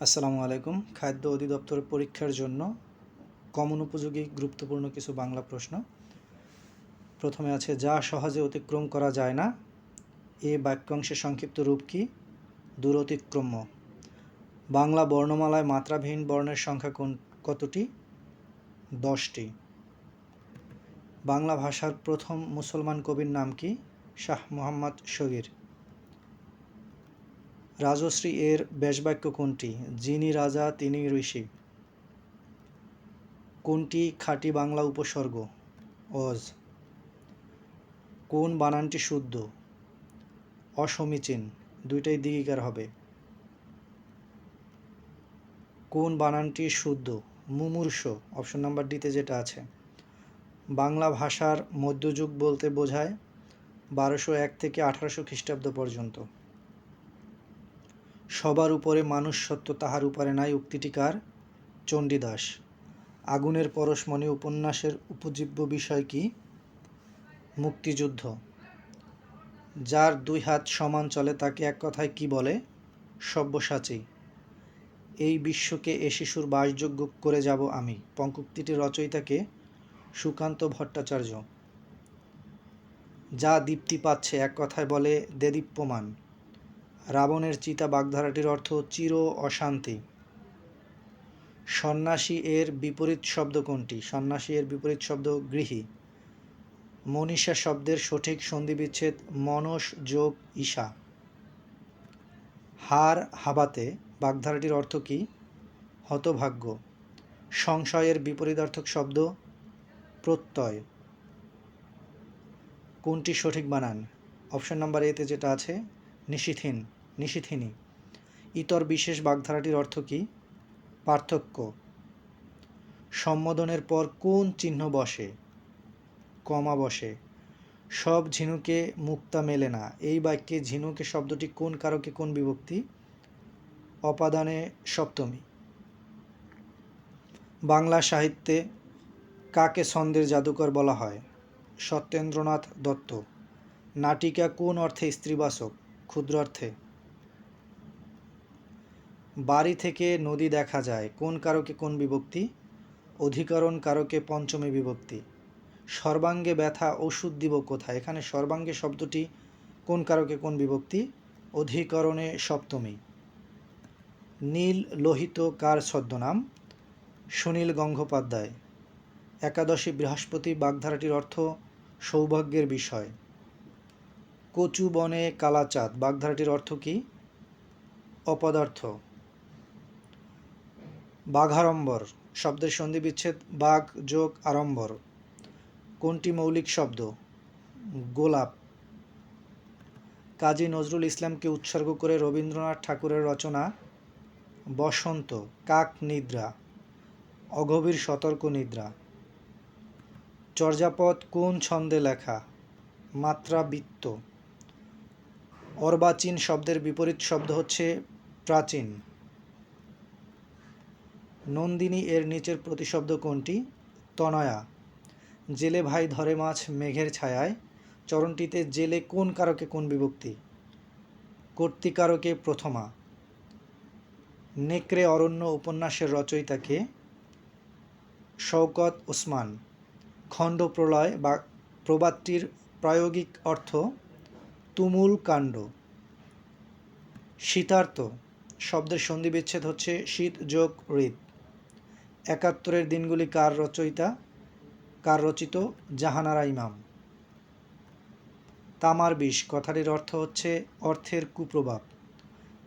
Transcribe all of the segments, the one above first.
আসসালামু আলাইকুম। খাদ্য অধিদপ্তর পরীক্ষার জন্য কমন উপযোগী গুরুত্বপূর্ণ কিছু বাংলা প্রশ্ন। প্রথমে আছে, যা সহজে অতিক্রম করা যায় না, এ বাক্যাংশের সংক্ষিপ্ত রূপ কি? দূর দূরতিক্রম্য বাংলা বর্ণমালায় মাত্রাবিহীন বর্ণের সংখ্যা কোন, কতটি? দশটি। বাংলা ভাষার প্রথম মুসলমান কবির নাম কি? শাহ মোহাম্মদ শগীর রাজশ্রী এর ব্যাসবাক্য কোনটি? যিনি রাজা তিনি ঋষি। কোনটি খাঁটি বাংলা উপসর্গ? অজ। কোন বানানটি শুদ্ধ? অসমীচীন। দুইটাই দিগিকার হবে। কোন বানানটি শুদ্ধ? মুমূর্ষ। অপশন নাম্বার ডিতে যেটা আছে। বাংলা ভাষার মধ্যযুগ বলতে বোঝায় বারোশো এক থেকে আঠারোশো খ্রিস্টাব্দ পর্যন্ত। সবার উপরে মানুষ সত্য তাহার উপরে নাই উক্তিটিকার চণ্ডীদাস। আগুনের পরশমণি উপন্যাসের উপজীব্য বিষয় কি? মুক্তিযুদ্ধ। যার দুই হাত সমান চলে তাকে এক কথায় কি বলে? সব্যসাচী। এই বিশ্বকে এ শিশুর বাসযোগ্য করে যাব আমি। পঙ্কুক্তিটির রচয়িতাকে সুকান্ত ভট্টাচার্য। যা দীপ্তি পাচ্ছে এক কথায় বলে দেদীপ্যমান। রাবণের চিতা বাগধারাটির অর্থ চির অশান্তি। সন্ন্যাসী এর বিপরীত শব্দ কোনটি? সন্ন্যাসী এর বিপরীত শব্দ গৃহী। মনীষা শব্দের সঠিক সন্ধিবিচ্ছেদ মনস যোগ ঈশা। হার হাবাতে বাগধারাটির অর্থ কি? হতভাগ্য। সংশয়ের বিপরীতার্থক শব্দ প্রত্যয়। কোনটি সঠিক বানান? অপশন নাম্বার এতে যেটা আছে নিশিথিন নিশিথিনী ইতর বিশেষ বাগধারাটির অর্থ কী? পার্থক্য। সম্বোধনের পর কোন চিহ্ন বসে? কমা বসে। সব ঝিনুকে মুক্তা মেলে না। এই বাক্যে ঝিনুকে শব্দটি কোন কারকে কোন বিভক্তি? অপাদানে সপ্তমী। বাংলা সাহিত্যে কাকে ছন্দের জাদুকর বলা হয়? সত্যেন্দ্রনাথ দত্ত। নাটিকা কোন অর্থে স্ত্রীবাচক? ক্ষুদ্র অর্থে বাড়ি থেকে নদী দেখা যায়। কোন কারকে কোন বিভক্তি? অধিকরণ কারকে পঞ্চমী বিভক্তি। সর্বাঙ্গে ব্যথা, ওষুধ দিব কোথায়? এখানে সর্বাঙ্গে শব্দটি কোন কারকে কোন বিভক্তি? অধিকরণে সপ্তমী। নীল লোহিত কার ছদ্মনাম? সুনীল গঙ্গোপাধ্যায়। একাদশী বৃহস্পতি বাগধারাটির অর্থ সৌভাগ্যের বিষয়। কচু বনে কালাচাঁদ। বাগধারাটির অর্থ কী? অপদার্থ। বাঘাড়ম্বর, শব্দের সন্ধি বিচ্ছেদ বাঘ, যোগ, আড়ম্বর। কোনটি মৌলিক শব্দ? গোলাপ। কাজী নজরুল ইসলামকে উৎসর্গ করে রবীন্দ্রনাথ ঠাকুরের রচনা, বসন্ত, কাক নিদ্রা, অগভীর সতর্ক নিদ্রা। চর্যাপদ কোন ছন্দে লেখা? মাত্রাবৃত্ত। অর্বাচীন শব্দের বিপরীত শব্দ হচ্ছে প্রাচীন। নন্দিনী এর নিচের প্রতিশব্দ কোনটি? তনয়া। জেলে ভাই ধরে মাছ মেঘের ছায়ায়। চরণটিতে জেলে কোন কারকে কোন বিভক্তি? কর্তিকারকে প্রথমা। নেকড়ে অরণ্য উপন্যাসের রচয়িতাকে শওকত ওসমান। খণ্ড প্রলয় বা প্রবাদটির প্রায়োগিক অর্থ তুমুল কাণ্ড। শীতার্থ। শব্দের সন্ধি বিচ্ছেদ হচ্ছে শীত যোগ ঋত। একাত্তরের দিনগুলি কার রচয়িতা? কার রচিত? জাহানারা ইমাম। তামার বিষ, কথাটির অর্থ হচ্ছে অর্থের কুপ্রভাব।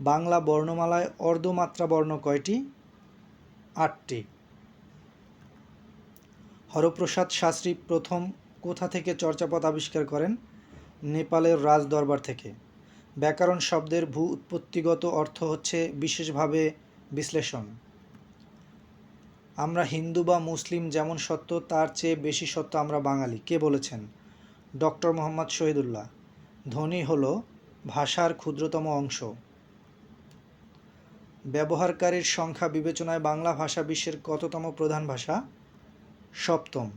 বাংলা বর্ণমালায় অর্ধমাত্রা বর্ণ কয়টি? আটটি। হরপ্রসাদ শাস্ত্রী প্রথম কোথা থেকে চর্চাপদ আবিষ্কার করেন? নেপালের রাজ দরবার থেকে। ব্যাকরণ শব্দের ভূ উৎপত্তিগত অর্থ হচ্ছে বিশেষভাবে বিশ্লেষণ। আমরা হিন্দু বা মুসলিম যেমন সত্য, তার চেয়ে বেশি সত্য আমরা বাঙালি। কে বলেছেন? ডক্টর মোহাম্মদ শহীদুল্লাহ। ধ্বনি হল ভাষার ক্ষুদ্রতম অংশ। ব্যবহারকারীর সংখ্যা বিবেচনায় বাংলা ভাষা বিশ্বের কততম প্রধান ভাষা? সপ্তম।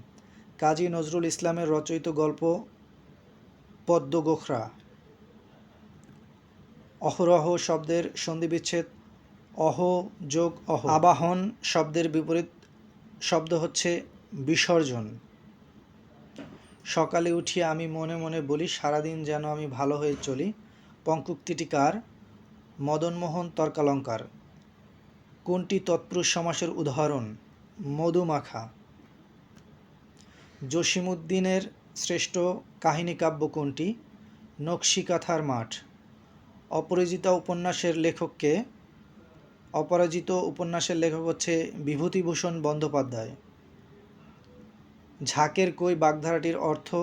কাজী নজরুল ইসলামের রচয়িত গল্প পদ্মগোখরা। অহরহ শব্দের সন্ধিবিচ্ছেদ অহ যোগ অহ। আবাহন শব্দের বিপরীত শব্দ হচ্ছে বিসর্জন। সকালে উঠিয়ে আমি মনে মনে বলি সারাদিন যেন আমি ভালো হয়ে চলি। পঙ্কুক্তিটি কার? মদনমোহন তর্কালঙ্কার। কোনটি তৎপুরুষ সমাসের উদাহরণ? মধুমাখা। জসিমুদ্দিনের শ্রেষ্ঠ কাহিনী কাব্য কোনটি? নকশিকাথার মাঠ। অপরাজিতা উপন্যাসের লেখককে অপরাজিত উপন্যাসের লেখক হচ্ছে বিভূতিভূষণ বন্দ্যোপাধ্যায়। ঝাঁকের কই বাগধারাটির অর্থ,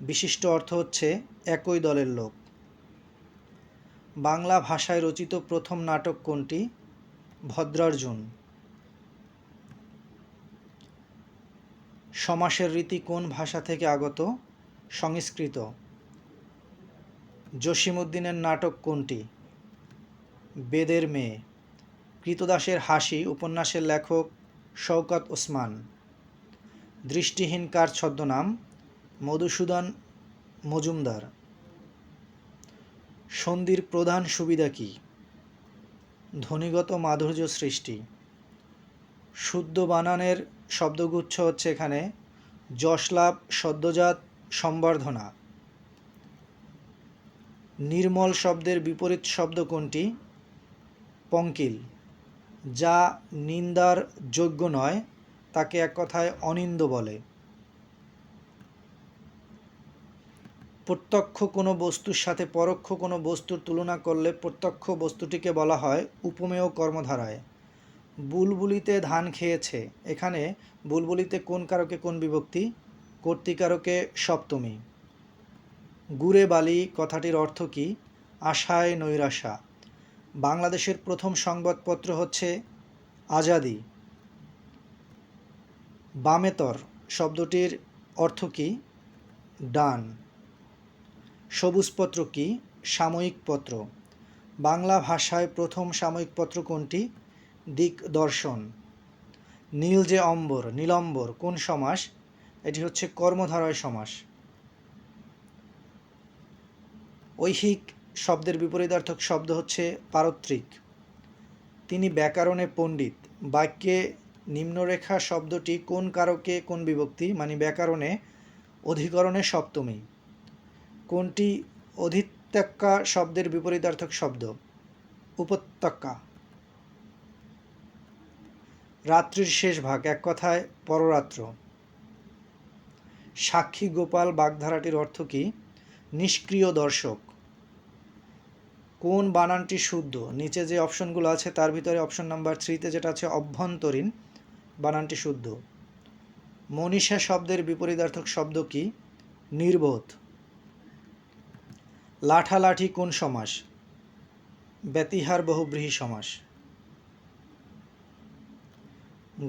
বিশিষ্ট অর্থ হচ্ছে একই দলের লোক। বাংলা ভাষায় রচিত প্রথম নাটক কোনটি? ভদ্রার্জুন। সমাসের রীতি কোন ভাষা থেকে আগত? সংস্কৃত। জসিমুদ্দিনের নাটক কোনটি? বেদের মেয়ে। কৃতদাসের হাসি উপন্যাসের লেখক শওকত ওসমান। দৃষ্টিহীন কার ছদ্মনাম? মধুসূদন মজুমদার। সন্ধির প্রধান সুবিধা কি? ধ্বনিগত মাধুর্য সৃষ্টি। শুদ্ধ বানানের শব্দগুচ্ছ হচ্ছে এখানে যশলাভ, সদ্যজাত, সম্বর্ধনা। নির্মল শব্দের বিপরীত শব্দ কোনটি? পঙ্কিল। যা নিন্দার যোগ্য নয়, তাকে এক কথায় অনিন্দ বলে। প্রত্যক্ষ কোনো বস্তুর সাথে পরোক্ষ কোনো বস্তুর তুলনা করলে প্রত্যক্ষ বস্তুটিকে বলা হয় উপমেয় কর্মধারায়। বুলবুলিতে ধান খেয়েছে, এখানে বুলবুলিতে কোন কারকে কোন বিভক্তি? কর্তিকারকে সপ্তমী। গুড়ে বালি কথাটির অর্থ কী? আশায় নৈরাশা। বাংলাদেশের প্রথম সংবাদপত্র হচ্ছে আজাদি। বামেতর শব্দটির অর্থ কী? ডান। সবুজপত্র কি? সাময়িক পত্র। বাংলা ভাষায় প্রথম সাময়িক পত্র কোনটি? দিক দর্শন নীল যে অম্বর, নীলম্বর, কোন সমাস? এটি হচ্ছে কর্মধারয় সমাস। ঐহিক শব্দের বিপরীতার্থক শব্দ হচ্ছে পারত্রিক। তিনি ব্যাকরণে পণ্ডিত। বাক্যে নিম্নরেখা শব্দটি কোন কারকে কোন বিভক্তি মানে ব্যাকরণে অধিকরণে সপ্তমী। কোনটি অধিত্যক্কা শব্দের বিপরীতার্থক শব্দ? উপত্যকা। রাত্রির শেষ ভাগ, এক কথায় পররাত্র। সাক্ষী গোপাল বাগধারাটির অর্থ কি? নিষ্ক্রিয় দর্শক। কোন বানানটি শুদ্ধ? নিচে যে অপশনগুলো আছে, তার ভিতরে অপশন নাম্বার থ্রিতে যেটা আছে, অভ্যন্তরীণ বানানটি শুদ্ধ। মনীষা শব্দের বিপরীতার্থক শব্দ কি? নির্বোধ। লাঠালাঠি কোন সমাস? ব্যতিহার বহুব্রীহি সমাস।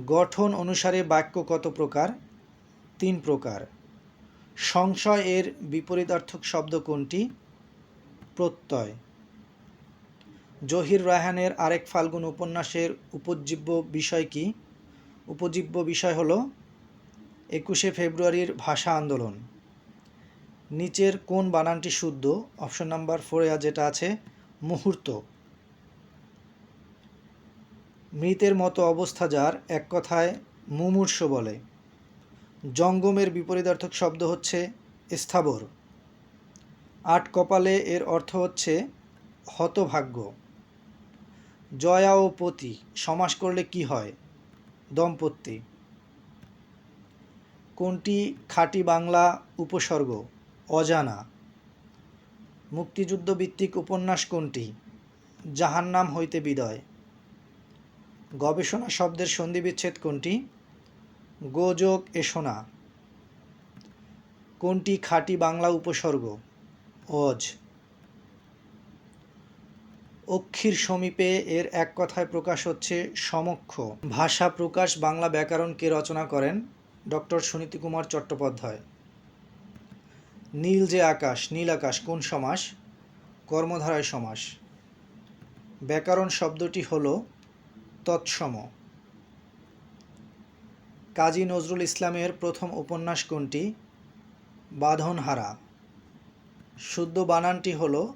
গঠন অনুসারে বাক্য কত প্রকার? তিন প্রকার। সংশয় এর বিপরীতার্থক শব্দ কোনটি? প্রত্যয়। জহির রায়হানের আরেক ফাল্গুন উপন্যাসের উপজীব্য বিষয় কি? উপজীব্য বিষয় হলো, একুশে ফেব্রুয়ারির ভাষা আন্দোলন। নিচের কোন বানানটি শুদ্ধ? অপশন নাম্বার ফোরে যেটা আছে, মুহূর্ত। মৃতের মতো অবস্থা যার, এক কথায় মুমূর্ষ বলে। জঙ্গমের বিপরীতার্থক শব্দ হচ্ছে স্থাবর। আট কপালে এর অর্থ হচ্ছে হতভাগ্য। জয়া ও পতি সমাস করলে কি হয়? দম্পতি। কোনটি খাঁটি বাংলা উপসর্গ? অজানা। মুক্তিযুদ্ধ ভিত্তিক উপন্যাস কোনটি? জাহান্নাম হইতে বিদয়। গবেষণা শব্দের সন্ধিবিচ্ছেদ কোনটি? গোযোগ এসোনা কোনটি খাঁটি বাংলা উপসর্গ? অজ। অক্ষির সমীপে এর এক কথায় প্রকাশ হচ্ছে সমক্ষ। ভাষা প্রকাশ বাংলা ব্যাকরণ কে রচনা করেন ডক্টর সুনীতি কুমার চট্টোপাধ্যায়। নীল যে আকাশ, নীল আকাশ, কোন সমাস? কর্মধারায় সমাস। ব্যাকরণ শব্দটি হল তৎসম। কাজী নজরুল ইসলামের প্রথম উপন্যাস কোনটি? বাঁধনহারা। শুদ্ধ বানানটি হল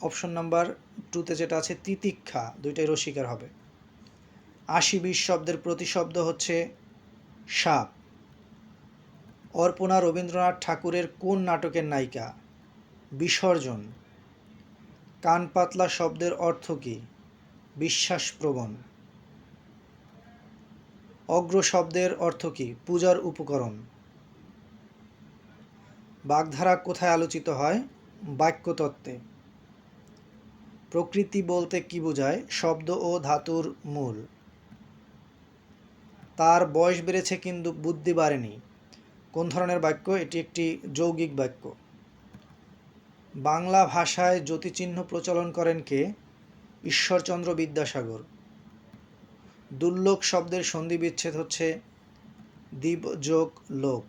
অপশন নাম্বার টুতে যেটা আছে তিতিক্ষা, দুইটাই রসিকার হবে। আশি বিশ শব্দের প্রতিশব্দ হচ্ছে সাপ। অর্পণা রবীন্দ্রনাথ ঠাকুরের কোন নাটকের নায়িকা? বিসর্জন। কান পাতলা শব্দের অর্থ কী? বিশ্বাসপ্রবণ। অগ্র শব্দের অর্থ কী? পূজার উপকরণ। বাগধারা কোথায় আলোচিত হয়? বাক্যতত্ত্বে। প্রকৃতি বলতে কি বোঝায়? শব্দ ও ধাতুর মূল। তার বয়স বেড়েছে কিন্তু বুদ্ধি বাড়েনি। কোন ধরনের বাক্য? এটি একটি যৌগিক বাক্য। বাংলা ভাষায় জ্যোতিচিহ্ন প্রচলন করেন কে? ঈশ্বরচন্দ্র বিদ্যাসাগর। দুর্লোক শব্দের সন্ধি বিচ্ছেদ হচ্ছে দ্বীপ যোগ লোক।